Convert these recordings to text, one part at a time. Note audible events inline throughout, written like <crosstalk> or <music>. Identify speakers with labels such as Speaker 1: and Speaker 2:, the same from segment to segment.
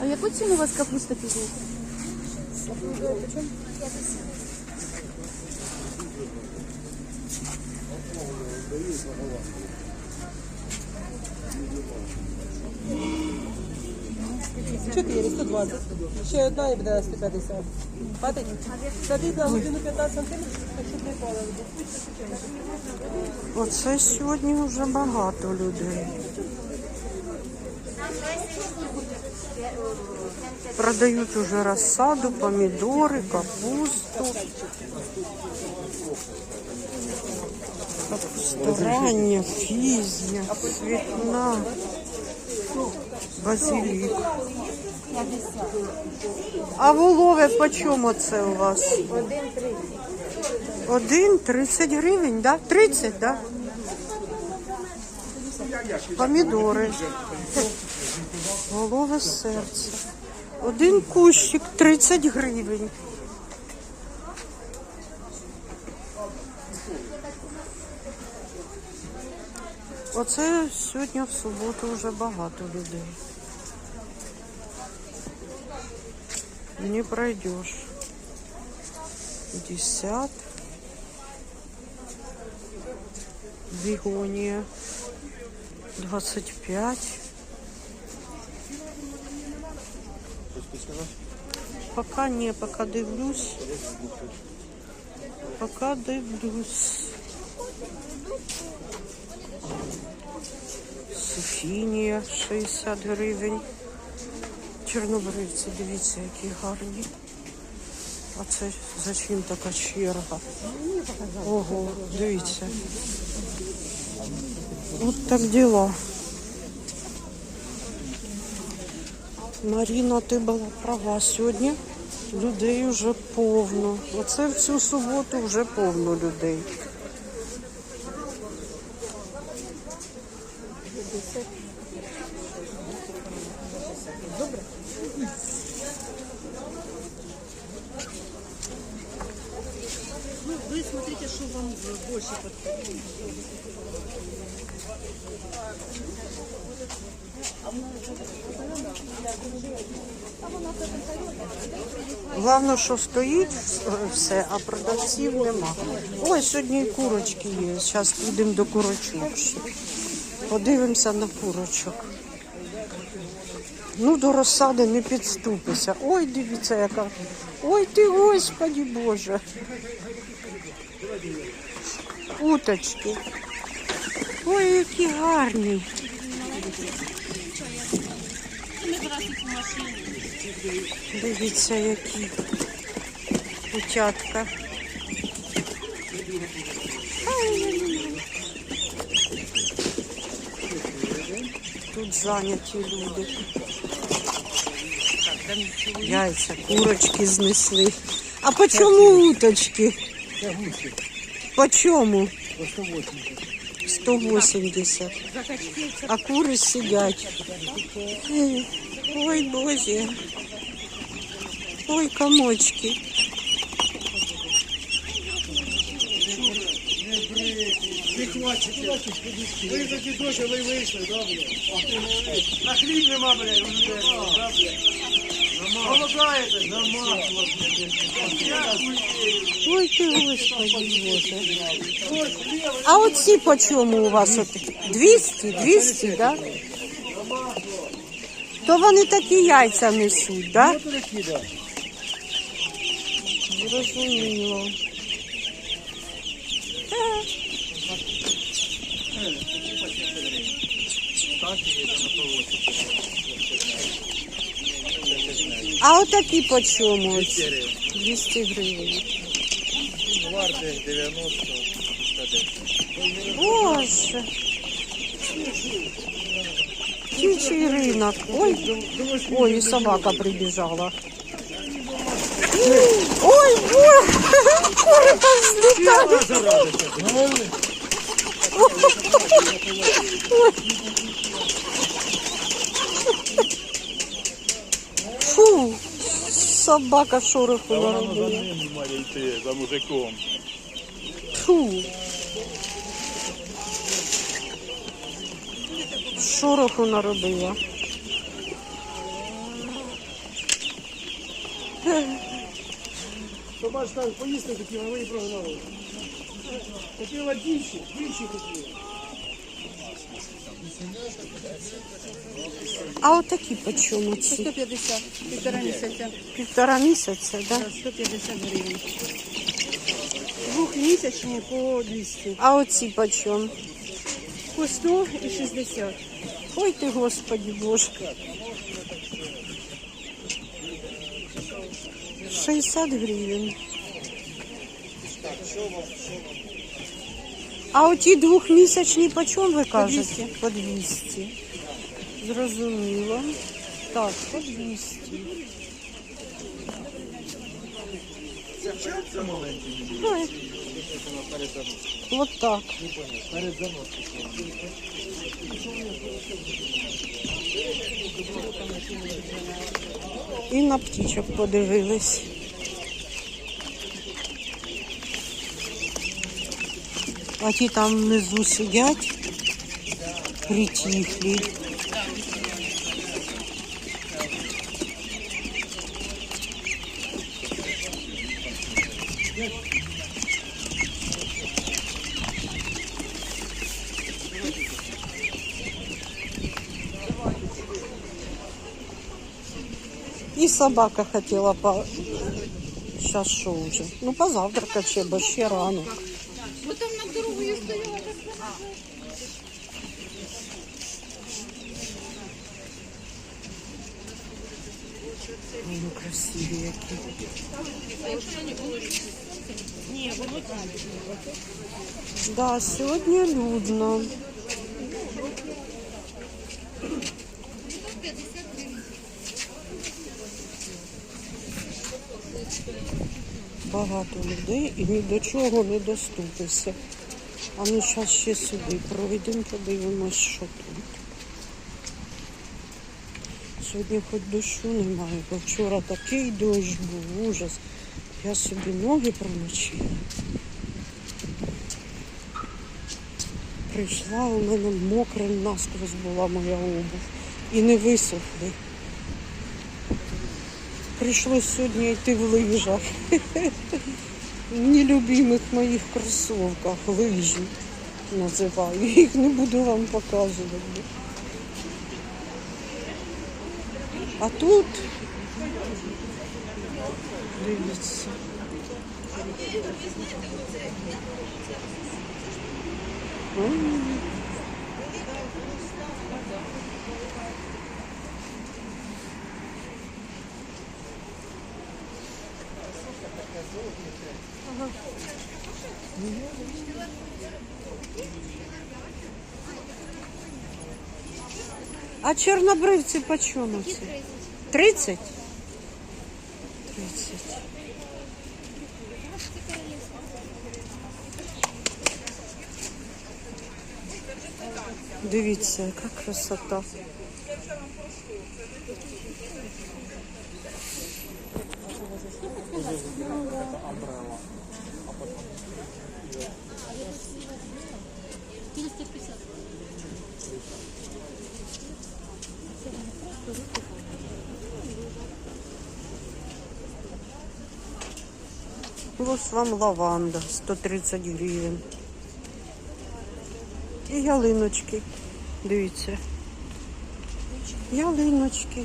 Speaker 1: А в яку ціну у вас капуста підійде?
Speaker 2: Чотири, 120. Ще одна і буде 150. Хватить? Садить на годину 15 сантиметрів, щоб не палили.
Speaker 3: Оце сьогодні вже багато людей. Продають уже розсаду, помідори, капусту. Капуста рання, фізія, цвітна, базилік. А волове по чому це у вас? Один 30 гривень, да? 30, да? Помідори. Голове серце. Один кущик 30 гривень. Оце сьогодні в суботу вже багато людей. Не пройдеш. 50. Бегония 25. Пока не, пока дивлюсь. Пока дивлюсь. Суфінія 60 гривень. Чорнобривці, дивіться, які гарні. А це за чим така черга? Ого, дивіться. От так діла. Маріна, ти була права. Сьогодні людей вже повно. Оце в цю суботу вже повно людей.
Speaker 1: Вы смотрите, что вам больше
Speaker 3: Головне, що стоїть все, а продавців нема. Ой, сьогодні і курочки є. Зараз підемо до курочок. Подивимося на курочок. Ну, до розсади не підступися. Ой, дивіться, яка. Ой ти, господі Боже. Уточки. Ой, які гарні. Дивіться, які утятка. Тут зайняті люди. Яйця, курочки знесли. А по чому уточки? По чому? 180. А кури сидять. Ой, Боже. Ой, комочки.
Speaker 4: Ви такі дощ, ви вийшли, добре. На хліб нема, блядь, у людей,
Speaker 3: Ой, ти господи Боже. А оці по чому у вас? От 200? 200, да? То вони такі яйця несуть, да?
Speaker 4: Такі, да.
Speaker 3: Зрозуміло. А отакі по чому? оці? 200 гривень.
Speaker 4: Варти 90, 110.
Speaker 3: Боже. Птичий ринок. Ой, ой, і собака прибіжала. Ой, боже, кури позлітали. Собака шороху наробила.
Speaker 4: ним має йти, за мужиком.
Speaker 3: Фу. Шороху наробила.
Speaker 4: То бач так, поїсти такі, а ви і прогнали. Хотіла дівчі, дівчі хотіла.
Speaker 3: А отакі по чому ці?
Speaker 1: 150, півтора місяця.
Speaker 3: Півтора місяця, да?
Speaker 1: 150 гривень. Двохмісячні по 200.
Speaker 3: А оці по чому?
Speaker 1: По 100 і 60.
Speaker 3: Ой ти, господи Боже. 60 гривень. А оті двохмісячні по чому ви кажете? По 200. Зрозуміло. Так, по 200. Ой. Вот так. І на птічок подивились. А ті там внизу сидять, притихлі. І собака хотіла по... Сейчас що вже? Ну, позавтракать ще, бо ще рано. Ой, ну красиві які. Да, сьогодні людно. Багато людей і ні до чого не доступишся. А ми зараз ще сюди пройдемо, подивимось, що тут. Сьогодні хоч дощу немає, бо вчора такий дощ був, ужас. Я собі ноги промочила. Прийшла, у мене мокрим наскрозь була моя обув. І не висохли. Прийшлось сьогодні йти в лижах. <laughs> Нелюбимих моїх кросовках лижі називаю. Їх не буду вам показувати. А тут дивіться. А чорнобривці по чому це? 30? 30. Дивіться, яка красота. Плюс вам лаванда 130 гривень. І ялиночки. Дивіться. Ялиночки.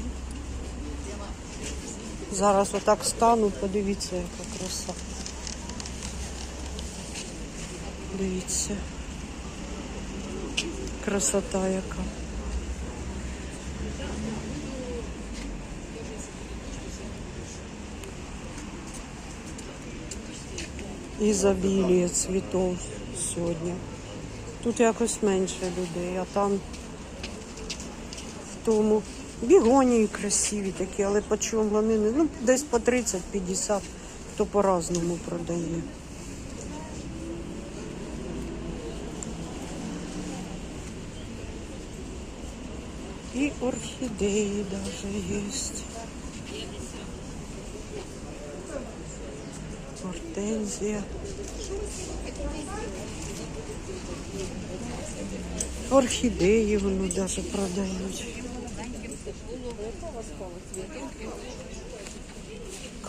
Speaker 3: Зараз отак стану, подивіться, яка краса. Дивіться. Красота яка. Ізобілія цвітов сьогодні. Тут якось менше людей, а там в тому бігонії красиві такі, але по чому вони не ну десь по 30-50, хто по-разному продає. І орхідеї даже есть. Гортензія. Орхідеї воно даже продають.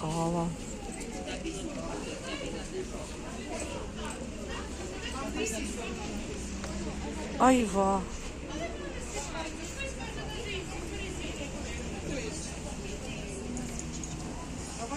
Speaker 3: кава. Айва.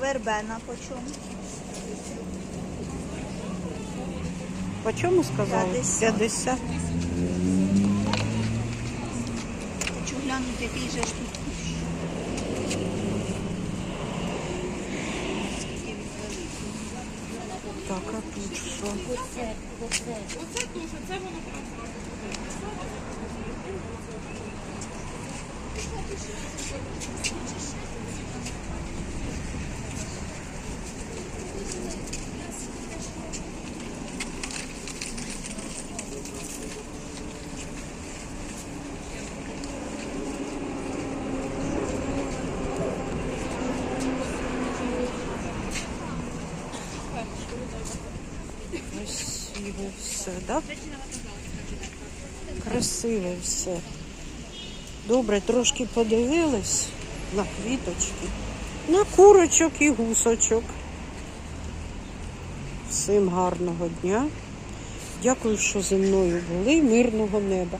Speaker 5: вербена по чому?
Speaker 3: По чому сказали?
Speaker 5: 50.
Speaker 3: 50.
Speaker 5: Хочу глянути, який же ж тут кущ.
Speaker 3: Так, а тут що? Красиве да? Красиве все. Добре, трошки подивились на квіточки, на курочок і гусочок. Всім гарного дня. Дякую, що зі мною були. Мирного неба.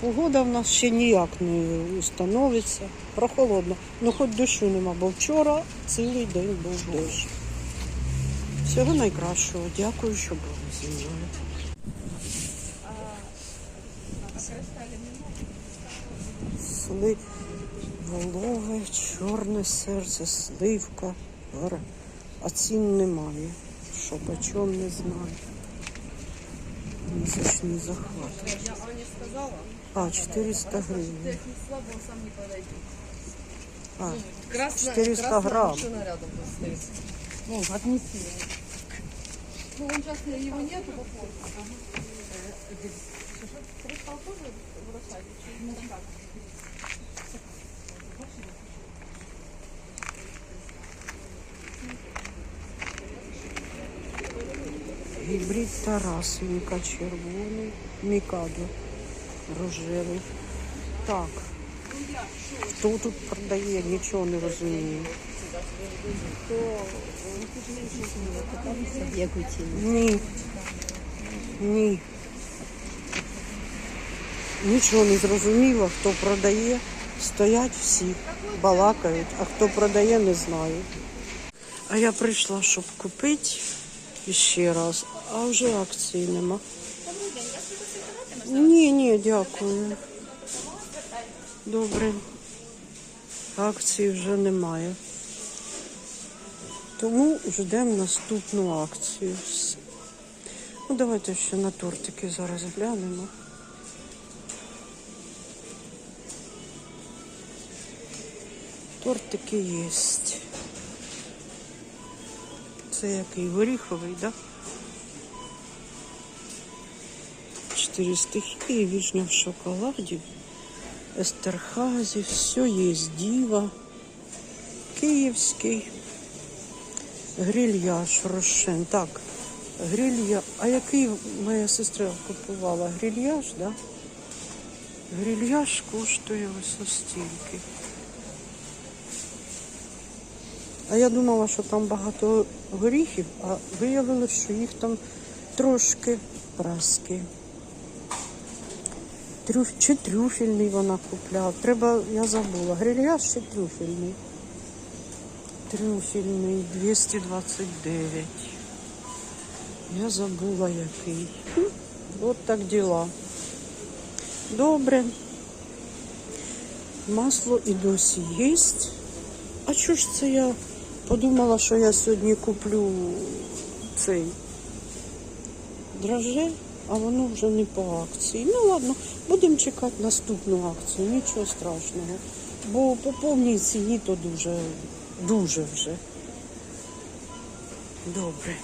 Speaker 3: Погода в нас ще ніяк не установиться. Прохолодно. Ну хоч дощу нема, бо вчора цілий день був дощ. Всього найкращого. Дякую, що були зі мною. Сли... Вологе, чорне серце, сливка, гора. А цін немає. Що почем не знаю. Місячний захват. А, 400 гривень. А, 400 грамм. Гібрид Тарасенка червоний, Мікадо рожевий. Так. Хто тут продає, нічого не розумію. Ні. Ні. Нічого не зрозуміло, хто продає. Стоять всі, балакають, а хто продає, не знаю. А я прийшла, щоб купити Ще раз, а вже акції нема. Ні, ні, дякую. Добре. Акції вже немає. Тому ждемо наступну акцію. Ну, давайте ще на тортики зараз глянемо. Тортики є. Це який горіховий, да? Чотири стихії, вишня в шоколаді, естерхазі, все є, діва, київський, грильяж, рошен. Так, грильяж. А який моя сестра купувала? Грильяж, да? Грильяж коштує ось стільки. А я думала, що там багато горіхів, а виявилося, що їх там трошки праски. Трюф... Чи трюфельний вона купляла. Треба, я забула. Грильяж чи трюфельний? Трюфельний 229. Я забула який. От так діла. Добре. Масло і досі є. А чого ж це я Подумала, що я сьогодні куплю цей драже, а воно вже не по акції. Ну ладно, будемо чекати наступну акцію, нічого страшного. Бо по повній ціні то дуже, дуже вже. Добре.